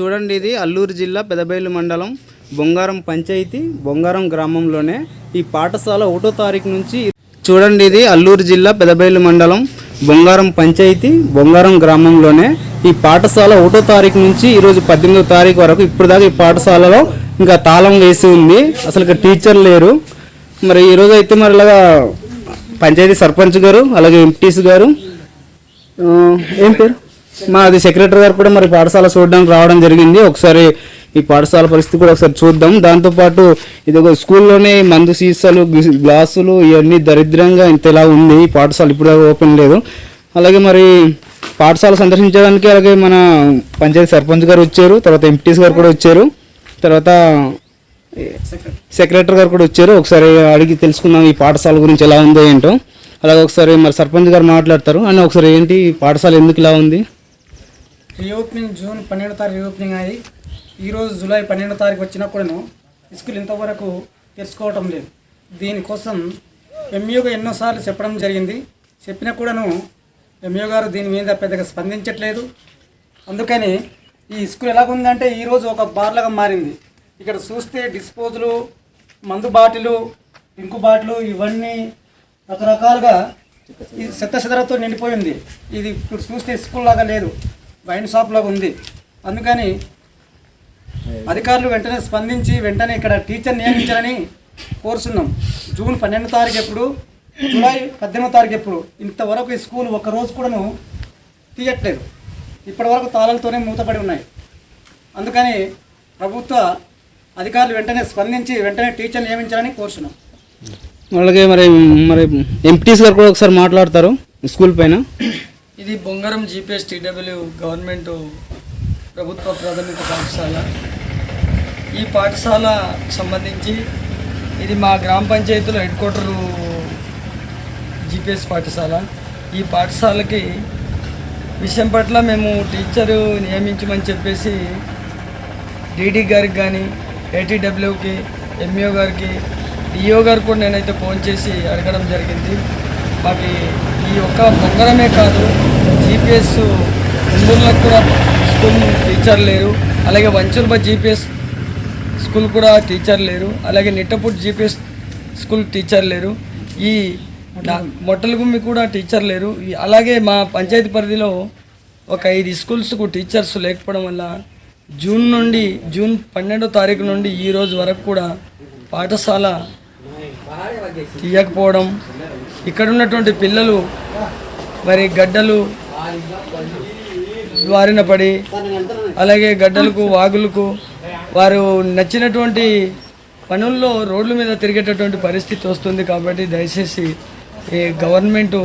చూడండి ఇది అల్లూరు జిల్లా పెదబైలు మండలం బొంగారం పంచాయతీ బొంగారం గ్రామంలోనే ఈ పాఠశాల ఒకటో తారీఖు నుంచి చూడండి ఇది అల్లూరు జిల్లా పెదబైలు మండలం బొంగారం పంచాయతీ బొంగారం గ్రామంలోనే ఈ పాఠశాల ఒకటో తారీఖు నుంచి ఈరోజు పద్దెనిమిదో తారీఖు వరకు ఇప్పుడు దాకా ఈ పాఠశాలలో ఇంకా తాళం వేసి ఉంది. అసలు టీచర్ లేరు. మరి ఈరోజు అయితే మరి ఇలాగా పంచాయతీ సర్పంచ్ గారు అలాగే ఎంపీటీసీ గారు ఏం పేరు? మా అది సెక్రటరీ గారు కూడా మరి పాఠశాల చూడడానికి రావడం జరిగింది. ఒకసారి ఈ పాఠశాల పరిస్థితి కూడా ఒకసారి చూద్దాం. దాంతోపాటు ఇది ఒక స్కూల్లోనే మందు సీసాలు గ్లాసులు ఇవన్నీ దరిద్రంగా ఇంతలా ఉంది. ఈ పాఠశాల ఇప్పుడు ఓపెన్ లేదు. అలాగే మరి పాఠశాల సందర్శించడానికి అలాగే మన పంచాయతీ సర్పంచ్ గారు వచ్చారు. తర్వాత ఎంపీటీసీ గారు కూడా వచ్చారు. తర్వాత సెక్రటరీ గారు కూడా వచ్చారు. ఒకసారి అడిగి తెలుసుకుందాం ఈ పాఠశాల గురించి ఎలా ఉందో ఏంటో. అలాగే ఒకసారి మరి సర్పంచ్ గారు మాట్లాడతారు. అని ఒకసారి ఏంటి పాఠశాల ఎందుకు ఇలా ఉంది? రీఓపెనింగ్ జూన్ పన్నెండో తారీఖు రీఓపెనింగ్ అయ్యి ఈరోజు జూలై పన్నెండో తారీఖు వచ్చినా కూడాను స్కూల్ ఇంతవరకు తెరుచుకోవటం లేదు. దీనికోసం ఎంఈఓ ఎన్నోసార్లు చెప్పడం జరిగింది. చెప్పినా కూడాను ఎంఈఓ గారు దీని మీద పెద్దగా స్పందించట్లేదు. అందుకని ఈ స్కూల్ ఎలాగుందంటే ఈరోజు ఒక బార్లాగా మారింది. ఇక్కడ చూస్తే డిస్పోజులు మందు బాటిలు ఇంకు బాటిలు ఇవన్నీ రకరకాలుగా ఈ చెత్త చెదరతో నిండిపోయింది. ఇది ఇప్పుడు చూస్తే స్కూల్ లాగా లేదు. వైన్ షాప్లో ఉంది. అందుకని అధికారులు వెంటనే స్పందించి వెంటనే ఇక్కడ టీచర్ నియమించాలని కోరుతున్నాం జూన్ పన్నెండు తారీఖు ఎప్పుడు జూలై పద్దెనిమిది తారీఖు ఎప్పుడు ఇంతవరకు ఈ స్కూల్ ఒక రోజు కూడాను తీయట్లేదు. ఇప్పటివరకు తాళాలతోనే మూతపడి ఉన్నాయి. అందుకని ప్రభుత్వ అధికారులు వెంటనే స్పందించి వెంటనే టీచర్ నియమించాలని కోరుతున్నాం అలాగే మరి మరి ఎంపీటీస్ గారు కూడా ఒకసారి మాట్లాడతారు స్కూల్ పైన. ఇది బొంగరం జీపీఎస్ టీడబ్ల్యూ గవర్నమెంట్ ప్రభుత్వ ప్రాథమిక పాఠశాల. ఈ పాఠశాల సంబంధించి ఇది మా గ్రామ పంచాయతీలో హెడ్ క్వార్టరు జీపీఎస్ పాఠశాల. ఈ పాఠశాలకి విషయం పట్ల మేము టీచరు నియమించమని చెప్పేసి డీడీ గారికి కానీ ఏటీడబ్ల్యూకి ఎంఈఓ గారికి డిఓ గారికి కూడా నేనైతే ఫోన్ చేసి అడగడం జరిగింది. మరి ఈ యొక్క బొంగరమే కాదు జీపీఎస్ ఉండూరులకు కూడా స్కూల్ టీచర్ లేరు. అలాగే వంచూర్బా జీపీఎస్ స్కూల్ కూడా టీచర్ లేరు. అలాగే నిట్టపూట్ జీపీఎస్ స్కూల్ టీచర్ లేరు. ఈ మొట్టలగుమ్మి కూడా టీచర్ లేరు. అలాగే మా పంచాయతీ పరిధిలో ఒక ఐదు స్కూల్స్కు టీచర్స్ లేకపోవడం వల్ల జూన్ నుండి జూన్ పన్నెండో తారీఖు నుండి ఈ రోజు వరకు కూడా పాఠశాల తీయకపోవడం ఇక్కడ ఉన్నటువంటి పిల్లలు మరి గడ్డలు వారిన పడి అలాగే గడ్డలకు వాగులకు వారు నచ్చినటువంటి పనుల్లో రోడ్ల మీద తిరిగేటటువంటి పరిస్థితి వస్తుంది కాబట్టి దయచేసి ఈ గవర్నమెంట్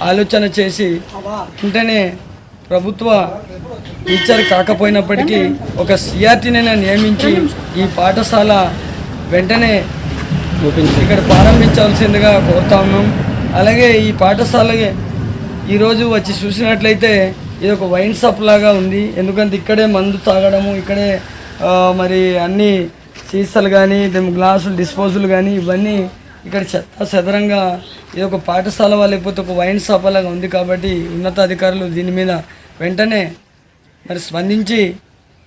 ఆలోచన చేసి వెంటనే ప్రభుత్వ టీచర్ కాకపోయినప్పటికీ ఒక సిఆర్టీనైనా నియమించి ఈ పాఠశాల వెంటనే ఇక్కడ ప్రారంభించాల్సిందిగా కోరుతా ఉన్నాం. అలాగే ఈ పాఠశాలకి ఈరోజు వచ్చి చూసినట్లయితే ఇది ఒక వైన్ షాప్ లాగా ఉంది. ఎందుకంటే ఇక్కడే మందు తాగడము ఇక్కడే మరి అన్ని సీసాలు కానీ గ్లాసులు డిస్పోజులు కానీ ఇవన్నీ ఇక్కడ చెత్త చెదరంగా ఇది ఒక పాఠశాల లేకపోతే ఒక వైన్ షాప్ లాగా ఉంది కాబట్టి ఉన్నతాధికారులు దీని మీద వెంటనే మరి స్పందించి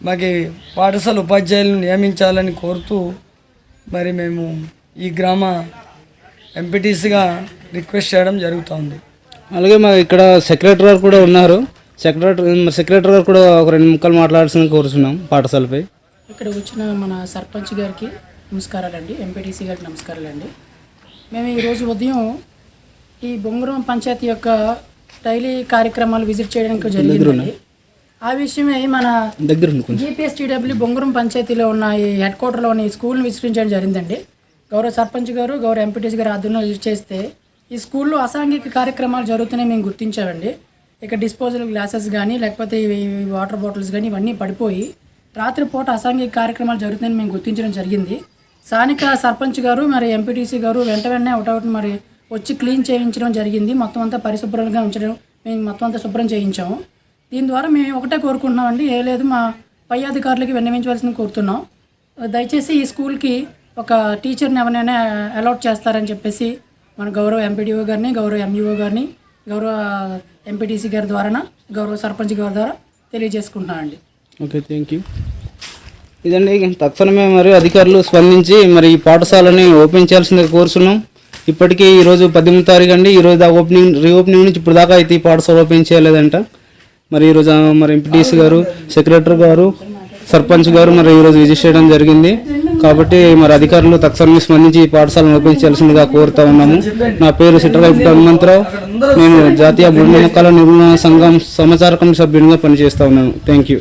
మాకు పాఠశాల ఉపాధ్యాయులను నియమించాలని కోరుతూ మరి మేము ఈ గ్రామ ఎంపీటీసీగా రిక్వెస్ట్ చేయడం జరుగుతుంది. అలాగే మా ఇక్కడ సెక్రటరీ గారు కూడా ఉన్నారు. సెక్రటరీ సెక్రటరీ గారు కూడా ఒక రెండు ముక్కలు మాట్లాడాల్సింది కోరుతున్నాం పాఠశాలపై. ఇక్కడ వచ్చిన మన సర్పంచ్ గారికి నమస్కారాలండి. ఎంపీటీసీ గారికి నమస్కారాలండి. మేము ఈరోజు ఉదయం ఈ బొంగురం పంచాయతీ యొక్క డైలీ కార్యక్రమాలు విజిట్ చేయడానికి జరిగిందండి. ఆ విషయమే మన దగ్గర జీపీఎస్టీడబ్ల్యూ బొంగురం పంచాయతీలో ఉన్న ఈ హెడ్ క్వార్టర్లోని స్కూల్ని విస్తరించడం జరిగిందండి. గౌరవ సర్పంచ్ గారు గౌరవ ఎంపీటీసీ గారు ఆధ్వర్యంలో విజిట్ చేస్తే ఈ స్కూల్లో అసాంఘిక కార్యక్రమాలు జరుగుతున్నాయి మేము గుర్తించామండి. ఇక డిస్పోజల్ గ్లాసెస్ కానీ లేకపోతే వాటర్ బాటిల్స్ కానీ ఇవన్నీ పడిపోయి రాత్రిపూట అసాంఘిక కార్యక్రమాలు జరుగుతున్నాయని మేము గుర్తించడం జరిగింది. స్థానిక సర్పంచ్ గారు మరి ఎంపీటీసీ గారు వెంట వెంటనే ఒకటొకటి మరి వచ్చి క్లీన్ చేయించడం జరిగింది. మొత్తం అంతా పరిశుభ్రంగా ఉంచడం మేము మొత్తం అంతా శుభ్రం చేయించాము. దీని ద్వారా మేము ఒకటే కోరుకుంటున్నామండి. ఏ లేదు మా పై అధికారులకి విన్నవించవలసింది కోరుతున్నాం. దయచేసి ఈ స్కూల్కి ఒక టీచర్ని ఎవరైనా అలాట్ చేస్తారని చెప్పేసి మన గౌరవ ఎంపీడీఓ గారిని గౌరవ ఎంఈఓ గారిని గౌరవ ఎంపీటీసీ గారి ద్వారా గౌరవ సర్పంచ్ గారి ద్వారా తెలియజేసుకుంటున్నానండి. ఓకే థ్యాంక్ యూ ఇదండి తక్షణమే మరి అధికారులు స్పందించి మరి ఈ పాఠశాలని ఓపెన్ చేయాల్సిన కోర్సును ఇప్పటికీ ఈరోజు పద్దెనిమిది తారీఖు అండి. ఈరోజు దాకా ఓపెనింగ్ రీఓపెనింగ్ నుంచి ఇప్పుడు దాకా అయితే ఈ పాఠశాల ఓపెన్ చేయలేదంట. మరి ఈరోజు మరి ఎంపీటీసీ గారు సెక్రటరీ గారు సర్పంచ్ గారు మరి ఈరోజు విజిట్ చేయడం జరిగింది. కాబట్టి మరి అధికారులు తక్షణమే స్పందించి పాఠశాలను నిర్వహించాల్సిందిగా కోరుతా ఉన్నాము. నా పేరు సిట్రవైపు హనుమంతరావు నేను జాతీయ బృంద మొక్కల నిర్మూలన సంఘం సమాచార కమిటీ సభ్యునిగా పనిచేస్తా ఉన్నాను. Thank you